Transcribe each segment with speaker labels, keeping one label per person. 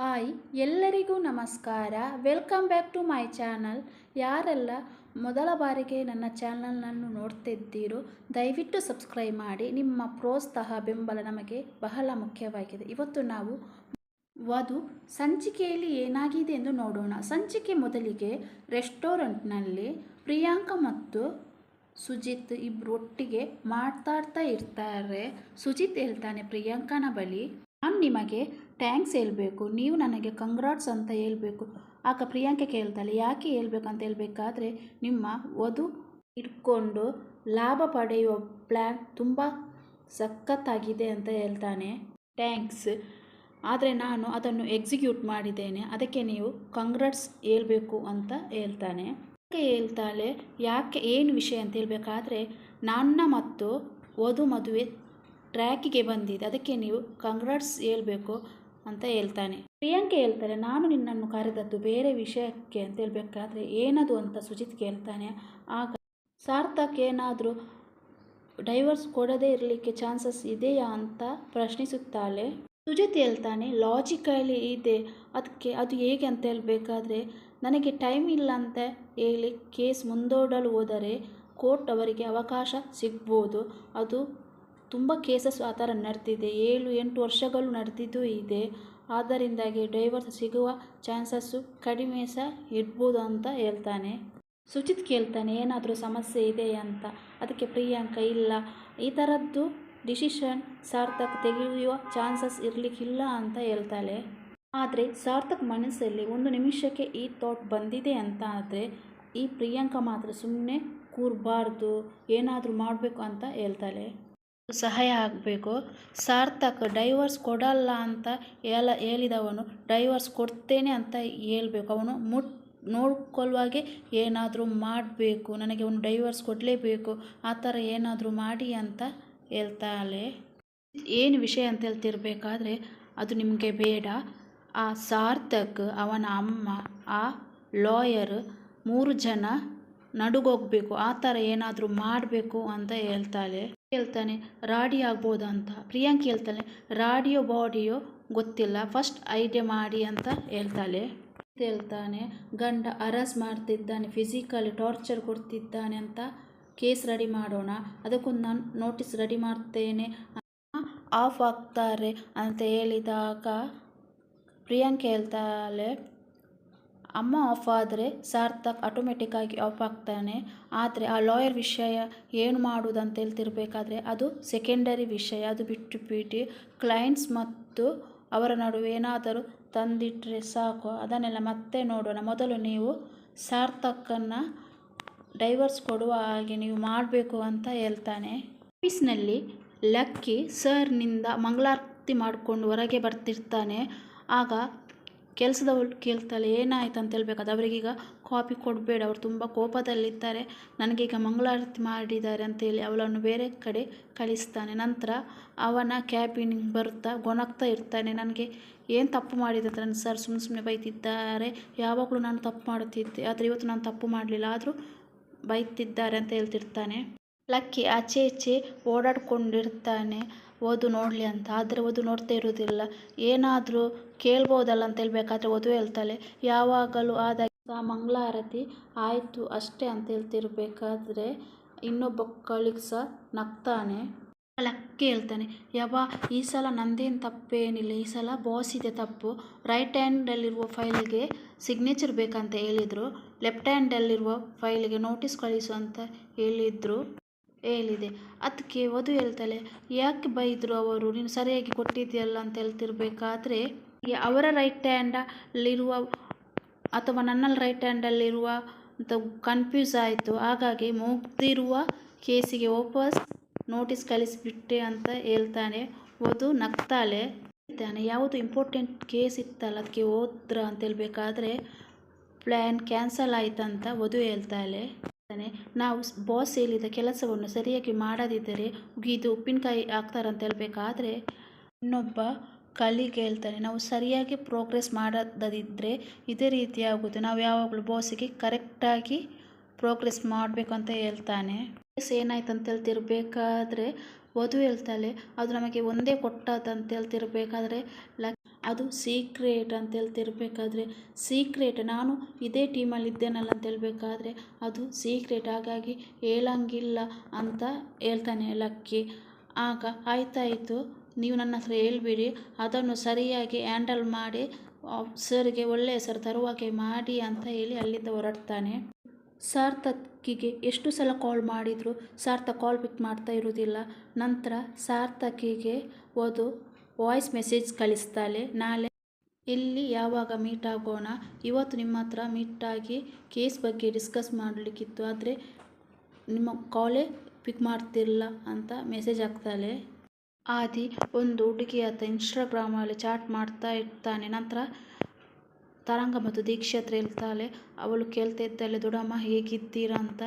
Speaker 1: Hi, ಎಲ್ಲರಿಗೂ ನಮಸ್ಕಾರ. Welcome back to my channel. ಯಾರೆಲ್ಲ ಮೊದಲ ಬಾರಿಗೆ ನನ್ನ ಚಾನಲ್ನನ್ನು ನೋಡ್ತಿದ್ದೀರೋ, ದಯವಿಟ್ಟು ಸಬ್ಸ್ಕ್ರೈಬ್ ಮಾಡಿ. ನಿಮ್ಮ ಪ್ರೋತ್ಸಾಹ, ಬೆಂಬಲ ನಮಗೆ ಬಹಳ ಮುಖ್ಯವಾಗಿದೆ. ಇವತ್ತು ನಾವು ವಧು ಸಂಚಿಕೆಯಲ್ಲಿ ಏನಾಗಿದೆ ಎಂದು ನೋಡೋಣ. ಸಂಚಿಕೆ ಮೊದಲಿಗೆ ರೆಸ್ಟೋರೆಂಟ್ನಲ್ಲಿ ಪ್ರಿಯಾಂಕ ಮತ್ತು ಸುಜಿತ್ ಇಬ್ಬರು ಒಟ್ಟಿಗೆ ಮಾತಾಡ್ತಾ ಇರ್ತಾರೆ. ಸುಜಿತ್ ಹೇಳ್ತಾನೆ, ಪ್ರಿಯಾಂಕನ ಬಳಿ ನಾನು ನಿಮಗೆ ಥ್ಯಾಂಕ್ಸ್ ಹೇಳಬೇಕು, ನೀವು ನನಗೆ ಕಂಗ್ರಾಟ್ಸ್ ಅಂತ ಹೇಳಬೇಕು. ಆಗ ಪ್ರಿಯಾಂಕೆ ಕೇಳ್ತಾಳೆ, ಯಾಕೆ ಹೇಳ್ಬೇಕು ಅಂತ ಹೇಳಬೇಕಾದ್ರೆ, ನಿಮ್ಮ ವಧು ಇಟ್ಕೊಂಡು ಲಾಭ ಪಡೆಯುವ ಪ್ಲ್ಯಾನ್ ತುಂಬ ಸಖತ್ತಾಗಿದೆ ಅಂತ ಹೇಳ್ತಾನೆ. ಥ್ಯಾಂಕ್ಸ್. ಆದರೆ ನಾನು ಅದನ್ನು ಎಕ್ಸಿಕ್ಯೂಟ್ ಮಾಡಿದ್ದೇನೆ, ಅದಕ್ಕೆ ನೀವು ಕಂಗ್ರಾಟ್ಸ್ ಹೇಳಬೇಕು ಅಂತ ಹೇಳ್ತಾನೆ. ಯಾಕೆ ಹೇಳ್ತಾಳೆ, ಯಾಕೆ, ಏನು ವಿಷಯ ಅಂತ ಹೇಳಬೇಕಾದ್ರೆ, ನನ್ನ ಮತ್ತು ವಧು ಮದುವೆ ಟ್ರ್ಯಾಕಿಗೆ ಬಂದಿದೆ, ಅದಕ್ಕೆ ನೀವು ಕಂಗ್ರಾಟ್ಸ್ ಹೇಳ್ಬೇಕು. ಅಂತ ಹೇಳ್ತಾನೆ. ಪ್ರಿಯಾಂಕೆ ಹೇಳ್ತಾರೆ, ನಾನು ನಿನ್ನನ್ನು ಕರೆದದ್ದು ಬೇರೆ ವಿಷಯಕ್ಕೆ ಅಂತ ಹೇಳಬೇಕಾದ್ರೆ ಏನದು ಅಂತ ಸುಜಿತ್ ಕೇಳ್ತಾನೆ. ಆಗ ಸಾರ್ಥಕ್ ಏನಾದರೂ ಡೈವರ್ಸ್ ಕೊಡದೇ ಇರಲಿಕ್ಕೆ ಚಾನ್ಸಸ್ ಇದೆಯಾ ಅಂತ ಪ್ರಶ್ನಿಸುತ್ತಾಳೆ. ಸುಜಿತ್ ಹೇಳ್ತಾನೆ ಲಾಜಿಕಲಿ ಇದೆ. ಅದಕ್ಕೆ ಅದು ಹೇಗೆ ಅಂತ ಹೇಳಬೇಕಾದ್ರೆ, ನನಗೆ ಟೈಮ್ ಇಲ್ಲ ಅಂತ ಹೇಳಿ ಕೇಸ್ ಮುಂದೂಡಲು ಹೋದರೆ ಕೋರ್ಟ್ ಅವರಿಗೆ ಅವಕಾಶ ಸಿಗ್ಬೋದು. ಅದು ತುಂಬ ಕೇಸಸ್ ಆ ಥರ ನಡೆದಿದೆ. ಏಳು, ಎಂಟು ವರ್ಷಗಳು ನಡೆದಿದ್ದು ಇದೆ. ಆದ್ದರಿಂದಾಗಿ ಡೈವರ್ಸ್ ಸಿಗುವ ಚಾನ್ಸಸ್ಸು ಕಡಿಮೆ ಸಹ ಇರ್ಬೋದು ಅಂತ ಹೇಳ್ತಾನೆ. ಸುಚಿತ್ ಕೇಳ್ತಾನೆ, ಏನಾದರೂ ಸಮಸ್ಯೆ ಇದೆ ಅಂತ. ಅದಕ್ಕೆ ಪ್ರಿಯಾಂಕ, ಇಲ್ಲ. ಈ ಥರದ್ದು ಡಿಸಿಷನ್ ಸಾರ್ಥಕ್ ತೆಗೆಯುವ ಚಾನ್ಸಸ್ ಇರಲಿಕ್ಕಿಲ್ಲ ಅಂತ ಹೇಳ್ತಾಳೆ. ಆದರೆ ಸಾರ್ಥಕ್ ಮನಸ್ಸಲ್ಲಿ ಒಂದು ನಿಮಿಷಕ್ಕೆ ಈ ಥಾಟ್ ಬಂದಿದೆ ಅಂತ ಆದರೆ ಈ ಪ್ರಿಯಾಂಕ ಮಾತ್ರ ಸುಮ್ಮನೆ ಕೂರಬಾರ್ದು, ಏನಾದರೂ ಮಾಡಬೇಕು ಅಂತ ಹೇಳ್ತಾಳೆ. ಸಹಾಯ ಆಗಬೇಕು. ಸಾರ್ಥಕ್, ಡೈವರ್ಸ್ ಕೊಡಲ್ಲ ಅಂತ ಹೇಳ, ಹೇಳಿದವನು ಡೈವರ್ಸ್ ಕೊಡ್ತೇನೆ ಅಂತ ಹೇಳ್ಬೇಕು. ಅವನು ಮುಟ್ ನೋಡ್ಕೊಳ್ಳುವಾಗೆ ಏನಾದರೂ ಮಾಡಬೇಕು. ನನಗೆ ಅವನು ಡೈವರ್ಸ್ ಕೊಡಲೇಬೇಕು. ಆ ಥರ ಏನಾದರೂ ಮಾಡಿ ಅಂತ ಹೇಳ್ತಾಳೆ. ಏನು ವಿಷಯ ಅಂತ ಹೇಳ್ತಿರ್ಬೇಕಾದ್ರೆ ಅದು ನಿಮಗೆ ಬೇಡ. ಆ ಸಾರ್ಥಕ್, ಅವನ ಅಮ್ಮ, ಆ ಲಾಯರ್ ಮೂರು ಜನ ನಡುಗೋಗ್ಬೇಕು. ಆ ಥರ ಏನಾದರೂ ಮಾಡಬೇಕು ಅಂತ ಹೇಳ್ತಾಳೆ. ಹೇಳ್ತಾನೆ, ರಾಡಿ ಆಗ್ಬೋದಾ ಅಂತ. ಪ್ರಿಯಾಂಕ್ ಹೇಳ್ತಾನೆ, ರಾಡಿಯೋ ಬಾಡಿಯೋ ಗೊತ್ತಿಲ್ಲ, ಫಸ್ಟ್ ಐಡಿಯಾ ಮಾಡಿ ಅಂತ ಹೇಳ್ತಾಳೆ. ಹೇಳ್ತಾನೆ, ಗಂಡ ಅರಸ್ ಮಾಡ್ತಿದ್ದಾನೆ ಫಿಸಿಕಲಿ ಟಾರ್ಚರ್ ಕೊಡ್ತಿದ್ದಾನೆ ಅಂತ ಕೇಸ್ ರೆಡಿ ಮಾಡೋಣ, ಅದಕ್ಕೊಂದು ನಾನು ನೋಟಿಸ್ ರೆಡಿ ಮಾಡ್ತೇನೆ ಆಫ್ ಆಗ್ತಾರೆ ಅಂತ ಹೇಳಿದಾಗ ಪ್ರಿಯಾಂಕ್ ಹೇಳ್ತಾಳೆ ಅಮ್ಮ ಆಫ್ ಆದರೆ ಸಾರ್ಥಕ್ ಆಟೋಮೆಟಿಕ್ಕಾಗಿ ಆಫ್ ಆಗ್ತಾನೆ. ಆದರೆ ಆ ಲಾಯರ್ ವಿಷಯ ಏನು ಮಾಡೋದು ಅಂತ ಹೇಳ್ತಿರ್ಬೇಕಾದ್ರೆ ಅದು ಸೆಕೆಂಡರಿ ವಿಷಯ. ಅದು ಬಿಟ್ಟು ಬಿಟ್ಟು ಕ್ಲೈಂಟ್ಸ್ ಮತ್ತು ಅವರ ನಡುವೆ ಏನಾದರೂ ತಂದಿಟ್ಟರೆ ಸಾಕು. ಅದನ್ನೆಲ್ಲ ಮತ್ತೆ ನೋಡೋಣ. ಮೊದಲು ನೀವು ಸಾರ್ಥಕನ್ನು ಡೈವರ್ಸ್ ಕೊಡುವ ಹಾಗೆ ನೀವು ಮಾಡಬೇಕು ಅಂತ ಹೇಳ್ತಾನೆ. ಆಫೀಸ್ನಲ್ಲಿ ಲಕ್ಕಿ ಸರ್ನಿಂದ ಮಂಗಳಾರತಿ ಮಾಡಿಕೊಂಡು ಹೊರಗೆ ಬರ್ತಿರ್ತಾನೆ. ಆಗ ಕೆಲಸದವಳು ಕೇಳ್ತಾಳೆ, ಏನಾಯ್ತು ಅಂತ ಹೇಳ್ಬೇಕಾದ್ರೆ ಅವರಿಗೀಗ ಕಾಪಿ ಕೊಡಬೇಡ, ಅವರು ತುಂಬ ಕೋಪದಲ್ಲಿದ್ದಾರೆ. ನನಗೀಗ ಮಂಗಳಾರತಿ ಮಾಡಿದ್ದಾರೆ ಅಂತೇಳಿ ಅವಳನ್ನು ಬೇರೆ ಕಡೆ ಕಳಿಸ್ತಾನೆ. ನಂತರ ಅವನ ಕ್ಯಾಬಿನ್ ಬರುತ್ತಾ ಗೊಣಗ್ತಾ ಇರ್ತಾನೆ. ನನಗೆ ಏನು ತಪ್ಪು ಮಾಡಿದೆ ಅಂತ ಸರ್ ಸುಮ್ಮನೆ ಸುಮ್ಮನೆ ಬೈತಿದ್ದಾರೆ. ಯಾವಾಗಲೂ ನಾನು ತಪ್ಪು ಮಾಡುತ್ತಿದ್ದೆ. ಆದರೆ ಇವತ್ತು ನಾನು ತಪ್ಪು ಮಾಡಲಿಲ್ಲ. ಆದರೂ ಬೈತಿದ್ದಾರೆ ಅಂತ ಹೇಳ್ತಿರ್ತಾನೆ. ಲಕ್ಕಿ ಆಚೆ ಈಚೆ ಓಡಾಡ್ಕೊಂಡಿರ್ತಾನೆ. ಓದು ನೋಡಲಿ ಅಂತ. ಆದರೆ ವಧು ನೋಡ್ತಾ ಇರೋದಿಲ್ಲ. ಏನಾದರೂ ಕೇಳ್ಬೋದಲ್ಲ ಅಂತ ಹೇಳ್ಬೇಕಾದ್ರೆ ವಧು ಹೇಳ್ತಾಳೆ. ಯಾವಾಗಲೂ ಆದ ಮಂಗಳಾರತಿ ಆಯಿತು ಅಷ್ಟೇ ಅಂತ ಹೇಳ್ತಿರ್ಬೇಕಾದ್ರೆ ಇನ್ನೊಬ್ಬ ಕಳಿಗೆ ಸಹ ನಗ್ತಾನೆ. ಲಕ್ಕಿ ಹೇಳ್ತಾನೆ ಯಾವ ಈ ಸಲ ನಂದೇನು ತಪ್ಪೇನಿಲ್ಲ. ಈ ಸಲ ಬಾಸ್ ಇದೆ ತಪ್ಪು. ರೈಟ್ ಹ್ಯಾಂಡಲ್ಲಿರುವ ಫೈಲಿಗೆ ಸಿಗ್ನೇಚರ್ ಬೇಕಂತ ಹೇಳಿದರು. ಲೆಫ್ಟ್ ಹ್ಯಾಂಡಲ್ಲಿರುವ ಫೈಲಿಗೆ ನೋಟಿಸ್ ಕಳಿಸು ಅಂತ ಹೇಳಿದರು. ಹೇಳಿದೆ. ಅದಕ್ಕೆ ವಧು ಹೇಳ್ತಾಳೆ, ಯಾಕೆ ಬೈದರು ಅವರು? ನೀನು ಸರಿಯಾಗಿ ಕೊಟ್ಟಿದ್ದೀಯಲ್ಲ ಅಂತ ಹೇಳ್ತಿರ್ಬೇಕಾದ್ರೆ ಅವರ ರೈಟ್ ಹ್ಯಾಂಡಲ್ಲಿರುವ ಅಥವಾ ನನ್ನಲ್ಲಿ ರೈಟ್ ಹ್ಯಾಂಡಲ್ಲಿರುವ ಅಂತ ಕನ್ಫ್ಯೂಸ್ ಆಯಿತು. ಹಾಗಾಗಿ ಮುಗ್ದಿರುವ ಕೇಸಿಗೆ ವಾಪಸ್ ನೋಟಿಸ್ ಕಳಿಸಿಬಿಟ್ಟೆ ಅಂತ ಹೇಳ್ತಾನೆ. ವಧು ನಗ್ತಾಳೆ ಹೇಳ್ತಾನೆ ಯಾವುದು ಇಂಪಾರ್ಟೆಂಟ್ ಕೇಸ್ ಇತ್ತಲ್ಲ, ಅದಕ್ಕೆ ಹೋದ್ರ ಅಂತ ಹೇಳ್ಬೇಕಾದ್ರೆ ಪ್ಲ್ಯಾನ್ ಕ್ಯಾನ್ಸಲ್ ಆಯಿತಂತ ವಧು ಹೇಳ್ತಾಳೆ. ನಾವು ಬಾಸ್ ಹೇಳಿದ ಕೆಲಸವನ್ನು ಸರಿಯಾಗಿ ಮಾಡದಿದ್ದರೆ ಇದು ಉಪ್ಪಿನಕಾಯಿ ಹಾಕ್ತಾರಂತ ಹೇಳಬೇಕಾದ್ರೆ ಇನ್ನೊಬ್ಬ ಕಲಿಗೆ ಹೇಳ್ತಾನೆ, ನಾವು ಸರಿಯಾಗಿ ಪ್ರೋಗ್ರೆಸ್ ಮಾಡದಿದ್ದರೆ ಇದೇ ರೀತಿ ಆಗುತ್ತೆ ನಾವು ಯಾವಾಗಲೂ ಬಾಸಿಗೆ ಕರೆಕ್ಟಾಗಿ ಪ್ರೋಗ್ರೆಸ್ ಮಾಡಬೇಕು ಅಂತ ಹೇಳ್ತಾನೆ. ಏನಾಯ್ತು ಅಂತ ಹೇಳ್ತಿರ್ಬೇಕಾದ್ರೆ, ವಧು ಹೇಳ್ತಾಳೆ, ಅದು ನಮಗೆ ಒಂದೇ ಕೊಟ್ಟದಂತ ಹೇಳ್ತಿರ್ಬೇಕಾದ್ರೆ ಅದು ಸೀಕ್ರೆಟ್ ಅಂತ ಹೇಳ್ತಿರ್ಬೇಕಾದ್ರೆ ಸೀಕ್ರೆಟ್ ನಾನು ಇದೇ ಟೀಮಲ್ಲಿ ಇದ್ದೇನಲ್ಲ ಅಂತ ಹೇಳಬೇಕಾದ್ರೆ ಅದು ಸೀಕ್ರೆಟ್ ಹಾಗಾಗಿ ಹೇಳಂಗಿಲ್ಲ ಅಂತ ಹೇಳ್ತಾನೆ ಲಕ್ಕಿ. ಆಗ ಆಯ್ತಾಯಿತು. ನೀವು ನನ್ನ ಹತ್ರ ಹೇಳ್ಬಿಡಿ. ಅದನ್ನು ಸರಿಯಾಗಿ ಹ್ಯಾಂಡಲ್ ಮಾಡಿ ಸರ್ಗೆ ಒಳ್ಳೆಯ ಹೆಸರು ತರುವಾಗೆ ಮಾಡಿ ಅಂತ ಹೇಳಿ ಅಲ್ಲಿಂದ ಹೊರಡ್ತಾನೆ. ಸಾರ್ಥಕಿಗೆ ಎಷ್ಟು ಸಲ ಕಾಲ್ ಮಾಡಿದರೂ? ಸಾರ್ಥಕ್ ಕಾಲ್ ಪಿಕ್ ಮಾಡ್ತಾ ಇರೋದಿಲ್ಲ ನಂತರ ಸಾರ್ಥಕಿಗೆ ಒಂದು ವಾಯ್ಸ್ ಮೆಸೇಜ್ ಕಳಿಸ್ತಾಳೆ. ನಾಳೆ ಎಲ್ಲಿ ಯಾವಾಗ ಮೀಟ್ ಆಗೋಣ? ಇವತ್ತು ನಿಮ್ಮ ಹತ್ರ ಮೀಟ್ ಆಗಿ ಕೇಸ್ ಬಗ್ಗೆ ಡಿಸ್ಕಸ್ ಮಾಡಲಿಕ್ಕಿತ್ತು. ಆದರೆ ನಿಮ್ಮ ಕಾಲೇ ಪಿಕ್ ಮಾಡ್ತಿಲ್ಲ ಅಂತ ಮೆಸೇಜ್ ಹಾಕ್ತಾಳೆ. ಆದಿ ಒಂದು ಹುಡುಗಿ ಆತ ಇನ್ಸ್ಟಾಗ್ರಾಮಲ್ಲಿ ಚಾಟ್ ಮಾಡ್ತಾ ಇರ್ತಾನೆ. ನಂತರ ತರಂಗ ಮತ್ತು ದೀಕ್ಷೆ ಹತ್ರ ಹೇಳ್ತಾಳೆ. ಅವಳು ಕೇಳ್ತಾ ಇದ್ದಾಳೆ ದೊಡ್ಡಮ್ಮ ಹೇಗಿದ್ದೀರಾ? ಅಂತ.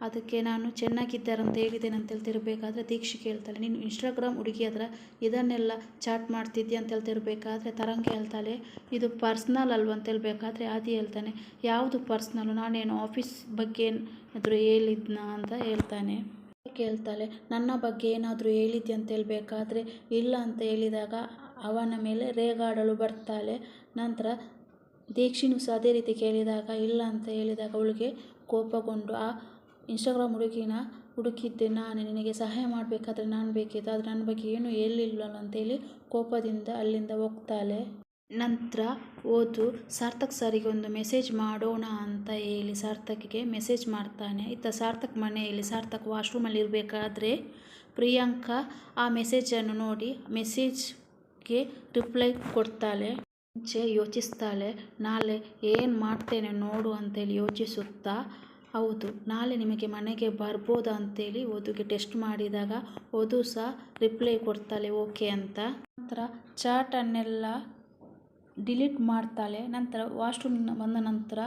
Speaker 1: ಅದಕ್ಕೆ ನಾನು ಚೆನ್ನಾಗಿದ್ದಾರೆ ಅಂತ ಹೇಳಿದ್ದೇನೆ ಅಂತ ಹೇಳ್ತಿರ್ಬೇಕಾದ್ರೆ ದೀಕ್ಷೆ ಕೇಳ್ತಾಳೆ. ನೀನು ಇನ್ಸ್ಟಾಗ್ರಾಮ್ ಹುಡುಗಿ ಹತ್ರ ಇದನ್ನೆಲ್ಲ ಚಾಟ್ ಮಾಡ್ತಿದ್ದೀಯ ಅಂತ ಹೇಳ್ತಿರ್ಬೇಕಾದ್ರೆ ತರಂಗ ಹೇಳ್ತಾಳೆ. ಇದು ಪರ್ಸ್ನಲ್ ಅಲ್ವ ಅಂತ ಹೇಳ್ಬೇಕಾದ್ರೆ ಆದಿ ಹೇಳ್ತಾನೆ. ಯಾವುದು ಪರ್ಸ್ನಲ್ಲು ನಾನೇನು ಆಫೀಸ್ ಬಗ್ಗೆ ಏನಾದರೂ ಹೇಳಿದ್ನಾ ಅಂತ ಹೇಳ್ತಾನೆ. ಕೇಳ್ತಾಳೆ, ನನ್ನ ಬಗ್ಗೆ ಏನಾದರೂ ಹೇಳಿದ್ದೆ ಅಂತ ಹೇಳ್ಬೇಕಾದ್ರೆ ಇಲ್ಲ ಅಂತ ಹೇಳಿದಾಗ ಅವನ ಮೇಲೆ ರೇಗಾಡಲು ಬರ್ತಾಳೆ. ನಂತರ ದೀಕ್ಷಿನೂ ಸಹ ಅದೇ ರೀತಿ ಕೇಳಿದಾಗ ಇಲ್ಲ ಅಂತ ಹೇಳಿದಾಗ ಅವಳಿಗೆ ಕೋಪಗೊಂಡು, ಆ ಇನ್ಸ್ಟಾಗ್ರಾಮ್ ಹುಡುಕಿನ ಹುಡುಕಿದ್ದೆ ನಾನು. ನಿನಗೆ ಸಹಾಯ ಮಾಡಬೇಕಾದ್ರೆ ನಾನು ಬೇಕಿತ್ತು. ಆದರೆ ನನ್ನ ಬಗ್ಗೆ ಏನೂ ಹೇಳಿಲ್ಲಲ್ಲ ಅಂತೇಳಿ ಕೋಪದಿಂದ ಅಲ್ಲಿಂದ ಹೋಗ್ತಾಳೆ. ನಂತರ ಓದು, ಸಾರ್ಥಕ್ ಸರಿಗೆ ಒಂದು ಮೆಸೇಜ್ ಮಾಡೋಣ ಅಂತ ಹೇಳಿ ಸಾರ್ಥಕ್ಗೆ ಮೆಸೇಜ್ ಮಾಡ್ತಾನೆ. ಇತ್ತ ಸಾರ್ಥಕ್ ಮನೆಯಲ್ಲಿ, ಸಾರ್ಥಕ್ ವಾಶ್ರೂಮಲ್ಲಿ ಇರಬೇಕಾದ್ರೆ ಪ್ರಿಯಾಂಕಾ ಆ ಮೆಸೇಜನ್ನು ನೋಡಿ ಮೆಸೇಜ್ಗೆ ರಿಪ್ಲೈ ಕೊಡ್ತಾಳೆ. ಮುಂಚೆ ಯೋಚಿಸ್ತಾಳೆ, ನಾಳೆ ಏನು ಮಾಡ್ತೇನೆ ನೋಡು ಅಂತೇಳಿ ಯೋಚಿಸುತ್ತಾ ಹೌದು, ನಾಳೆ ನಿಮಗೆ ಮನೆಗೆ ಬರ್ಬೋದಾ ಅಂತೇಳಿ ವಧುಗೆ ಟೆಸ್ಟ್ ಮಾಡಿದಾಗ ವಧು ಸಹ ರಿಪ್ಲೈ ಕೊಡ್ತಾಳೆ ಓಕೆ ಅಂತ. ನಂತರ ಚಾಟನ್ನೆಲ್ಲ ಡಿಲೀಟ್ ಮಾಡ್ತಾಳೆ. ನಂತರ ವಾಶ್ರೂಮ್ ಬಂದ ನಂತರ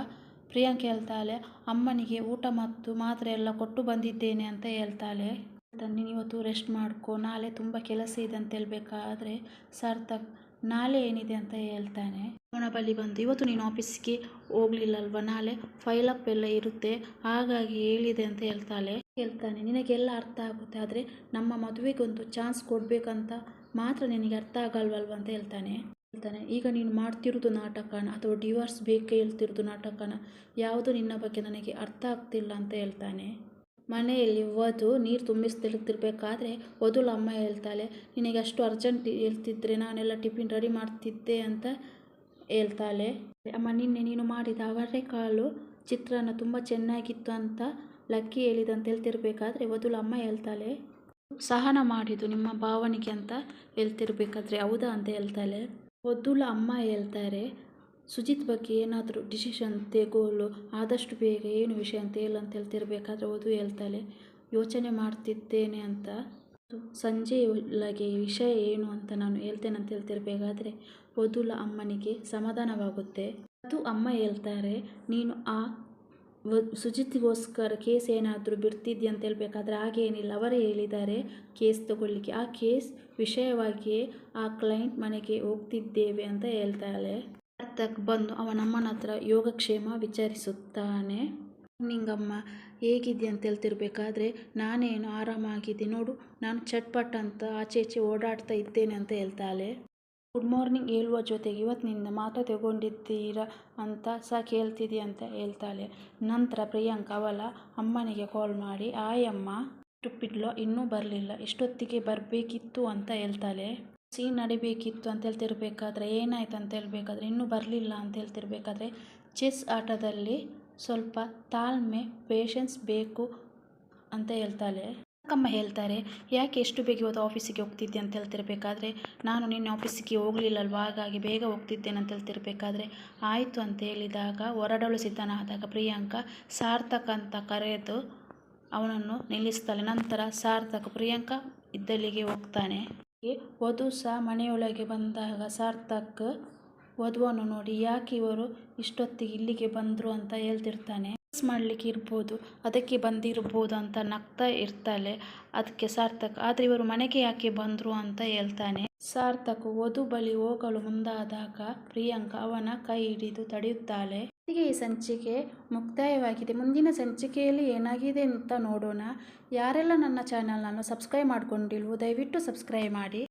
Speaker 1: ಪ್ರಿಯಾಂಕ ಹೇಳ್ತಾಳೆ, ಅಮ್ಮನಿಗೆ ಊಟ ಮತ್ತು ಮಾತ್ರೆ ಎಲ್ಲ ಕೊಟ್ಟು ಬಂದಿದ್ದೇನೆ ಅಂತ ಹೇಳ್ತಾಳೆ. ನೀನು ಇವತ್ತು ರೆಸ್ಟ್ ಮಾಡ್ಕೊ, ನಾಳೆ ತುಂಬ ಕೆಲಸ ಇದೆ ಅಂತ ಹೇಳಬೇಕಾದ್ರೆ ಸಾರ್ಥಕ್, ನಾಳೆ ಏನಿದೆ ಅಂತ ಹೇಳ್ತಾನೆ. ಅವನ ಬಳಿ ಬಂದು, ಇವತ್ತು ನೀನು ಆಫೀಸ್ಗೆ ಹೋಗ್ಲಿಲ್ಲಲ್ವ? ನಾಳೆ ಫೈಲ್ ಅಪ್ ಎಲ್ಲ ಇರುತ್ತೆ. ಹಾಗಾಗಿ ಹೇಳಿದೆ ಅಂತ ಹೇಳ್ತಾಳೆ. ಹೇಳ್ತಾನೆ, ನಿನಗೆಲ್ಲ ಅರ್ಥ ಆಗುತ್ತೆ. ಆದರೆ ನಮ್ಮ ಮದುವೆಗೊಂದು ಚಾನ್ಸ್ ಕೊಡಬೇಕಂತ ಮಾತ್ರ ನಿನಗೆ ಅರ್ಥ ಆಗಲ್ವಲ್ವ? ಅಂತ ಹೇಳ್ತಾನೆ. ಹೇಳ್ತಾನೆ, ಈಗ ನೀನು ಮಾಡ್ತಿರೋದು ನಾಟಕನ ಅಥವಾ ಡಿವೋರ್ಸ್ ಬೇಕೇ ಹೇಳ್ತಿರೋದು ನಾಟಕನ? ಯಾವುದು ನಿನ್ನ ಬಗ್ಗೆ ನನಗೆ ಅರ್ಥ ಆಗ್ತಿಲ್ಲ ಅಂತ ಹೇಳ್ತಾನೆ. ಮನೆಯಲ್ಲಿ ವಧು, ನೀರು ತುಂಬಿಸ್ತಿರ್ತಿರ್ಬೇಕಾದ್ರೆ ವಧುಲ ಅಮ್ಮ ಹೇಳ್ತಾಳೆ, ನಿನಗೆ ಅಷ್ಟು ಅರ್ಜೆಂಟ್ ಹೇಳ್ತಿದ್ರೆ ನಾನೆಲ್ಲ ಟಿಫಿನ್ ರೆಡಿ ಮಾಡ್ತಿದ್ದೆ ಅಂತ ಹೇಳ್ತಾಳೆ. ಅಮ್ಮ, ನಿನ್ನೆ ನೀನು ಮಾಡಿದ ಅವರೆಕಾಳು ಚಿತ್ರಾನ್ನ ತುಂಬ ಚೆನ್ನಾಗಿತ್ತು ಅಂತ ಲಕ್ಕಿ ಹೇಳಿದಂತ ಹೇಳ್ತಿರ್ಬೇಕಾದ್ರೆ ವಧುಲ ಅಮ್ಮ ಹೇಳ್ತಾಳೆ. ಸಹನ ಮಾಡಿದ್ದು ನಿಮ್ಮ ಭಾವನಿಗೆ ಅಂತ ಹೇಳ್ತಿರ್ಬೇಕಾದ್ರೆ ಹೌದಾ ಅಂತ ಹೇಳ್ತಾಳೆ. ವಧುಲ ಅಮ್ಮ ಹೇಳ್ತಾರೆ, ಸುಜಿತ್ ಬಗ್ಗೆ ಏನಾದರೂ ಡಿಸಿಷನ್ ತೆಗೋಲು ಆದಷ್ಟು ಬೇಗ ಏನು ವಿಷಯ ಅಂತ ಹೇಳಂತ ಅಂತ ಹೇಳ್ತಿರ್ಬೇಕಾದ್ರೆ ವಧು ಹೇಳ್ತಾಳೆ. ಯೋಚನೆ ಮಾಡ್ತಿದ್ದೇನೆ ಅಂತ ಸಂಜೆ ಒಳಗೆ ವಿಷಯ ಏನು ಅಂತ ನಾನು ಹೇಳ್ತೇನೆ ಅಂತ ಹೇಳ್ತಿರ್ಬೇಕಾದ್ರೆ ವಧುಲ ಅಮ್ಮನಿಗೆ ಸಮಾಧಾನವಾಗುತ್ತೆ. ಅದು ಅಮ್ಮ ಹೇಳ್ತಾರೆ, ನೀನು ಆ ವ, ಸುಜಿತ್ಗೋಸ್ಕರ ಕೇಸ್ ಏನಾದರೂ ಬಿಡ್ತಿದ್ಯಾ ಅಂತ ಹೇಳ್ಬೇಕಾದ್ರೆ ಹಾಗೇನಿಲ್ಲ ಅವರೇ ಹೇಳಿದ್ದಾರೆ ಕೇಸ್ ತಗೊಳ್ಳಿಕ್ಕೆ. ಆ ಕೇಸ್ ವಿಷಯವಾಗಿಯೇ ಆ ಕ್ಲೈಂಟ್ ಮನೆಗೆ ಹೋಗ್ತಿದ್ದೇವೆ ಅಂತ ಹೇಳ್ತಾಳೆ. ಸಾರ್ಥಕ್ ಬಂದು ಅವನಮ್ಮನ ಹತ್ರ ಯೋಗಕ್ಷೇಮ ವಿಚಾರಿಸುತ್ತಾನೆ. ನಿಂಗಮ್ಮ ಹೇಗಿದ್ಯಾ ಅಂತ ಹೇಳ್ತಿರ್ಬೇಕಾದ್ರೆ, ನಾನೇನು ಆರಾಮಾಗಿದ್ದೆ ನೋಡು, ನಾನು ಚಟ್ಪಟ್ ಅಂತ ಆಚೆ ಈಚೆ ಓಡಾಡ್ತಾ ಇದ್ದೇನೆ ಅಂತ ಹೇಳ್ತಾಳೆ. ಗುಡ್ ಮಾರ್ನಿಂಗ್ ಹೇಳುವ ಜೊತೆಗೆ ಇವತ್ತಿನಿಂದ ಮಾತ್ರ ತಗೊಂಡಿದ್ದೀರಾ ಅಂತ ಸಹ ಕೇಳ್ತಿದ್ದಿ ಅಂತ ಹೇಳ್ತಾಳೆ. ನಂತರ ಪ್ರಿಯಾಂಕ ಅವಳ ಅಮ್ಮನಿಗೆ ಕಾಲ್ ಮಾಡಿ ಆಯಮ್ಮ ಟುಪ್ಪಿಡ್ಲೋ ಇನ್ನೂ ಬರಲಿಲ್ಲ ಎಷ್ಟೊತ್ತಿಗೆ ಬರಬೇಕಿತ್ತು ಅಂತ ಹೇಳ್ತಾಳೆ. ಸೀನ್ ನಡಿಬೇಕಿತ್ತು ಅಂತ ಹೇಳ್ತಿರ್ಬೇಕಾದ್ರೆ, ಏನಾಯ್ತು ಅಂತ ಹೇಳ್ಬೇಕಾದ್ರೆ, ಇನ್ನೂ ಬರಲಿಲ್ಲ ಅಂತ ಹೇಳ್ತಿರ್ಬೇಕಾದ್ರೆ, ಚೆಸ್ ಆಟದಲ್ಲಿ ಸ್ವಲ್ಪ ತಾಳ್ಮೆ ಪೇಷನ್ಸ್ ಬೇಕು ಅಂತ ಹೇಳ್ತಾಳೆ. ಅಕ್ಕಮ್ಮ ಹೇಳ್ತಾರೆ? ಯಾಕೆ ಎಷ್ಟು ಬೇಗ ಇವತ್ತು ಆಫೀಸಿಗೆ ಹೋಗ್ತಿದ್ದೆ ಅಂತ ಹೇಳ್ತಿರ್ಬೇಕಾದ್ರೆ, ನಾನು ನಿನ್ನೆ ಆಫೀಸಿಗೆ ಹೋಗಲಿಲ್ಲಲ್ವ, ಹಾಗಾಗಿ ಬೇಗ ಹೋಗ್ತಿದ್ದೇನೆ ಅಂತ ಹೇಳ್ತಿರ್ಬೇಕಾದ್ರೆ, ಆಯಿತು ಅಂತ ಹೇಳಿದಾಗ, ಹೊರಡಲು ಸಿದ್ಧನಾದಾಗ ಪ್ರಿಯಾಂಕ ಸಾರ್ಥಕ ಅಂತ ಕರೆದು ಅವನನ್ನು ನಿಲ್ಲಿಸ್ತಾಳೆ. ನಂತರ ಸಾರ್ಥಕ ಪ್ರಿಯಾಂಕ ಇದ್ದಲ್ಲಿಗೆ ಹೋಗ್ತಾನೆ. ವಧು ಸಹ ಮನೆಯೊಳಗೆ ಬಂದಾಗ ಸಾರ್ಥಕ್ ವಧುವನ್ನು ನೋಡಿ, ಯಾಕೆ ಇವರು ಇಷ್ಟೊತ್ತಿಗೆ ಇಲ್ಲಿಗೆ ಬಂದರು ಅಂತ ಹೇಳ್ತಿರ್ತಾನೆ? ಮಾಡಲಿಕ್ಕೆ ಇರ್ಬೋದು, ಅದಕ್ಕೆ ಬಂದಿರ್ಬೋದು ಅಂತ ನಗ್ತಾ ಇರ್ತಾಳೆ, ಅದಕ್ಕೆ ಸಾರ್ಥಕ್. ಆದರೆ ಇವರು ಮನೆಗೆ ಯಾಕೆ ಬಂದರು ಅಂತ ಹೇಳ್ತಾನೆ. ಸಾರ್ಥಕ್ ವಧು ಬಳಿ ಹೋಗಲು ಮುಂದಾದಾಗ ಪ್ರಿಯಾಂಕಾ ಅವನ ಕೈ ಹಿಡಿದು ತಡೆಯುತ್ತಾಳೆ. ಈ ಸಂಚಿಕೆ ಮುಕ್ತಾಯವಾಗಿದೆ. ಮುಂದಿನ ಸಂಚಿಕೆಯಲ್ಲಿ ಏನಾಗಿದೆ ಅಂತ ನೋಡೋಣ. ಯಾರೆಲ್ಲ ನನ್ನ ಚಾನಲನ್ನು ಸಬ್ಸ್ಕ್ರೈಬ್ ಮಾಡ್ಕೊಂಡಿಲ್ವೋ, ದಯವಿಟ್ಟು ಸಬ್ಸ್ಕ್ರೈಬ್ ಮಾಡಿ.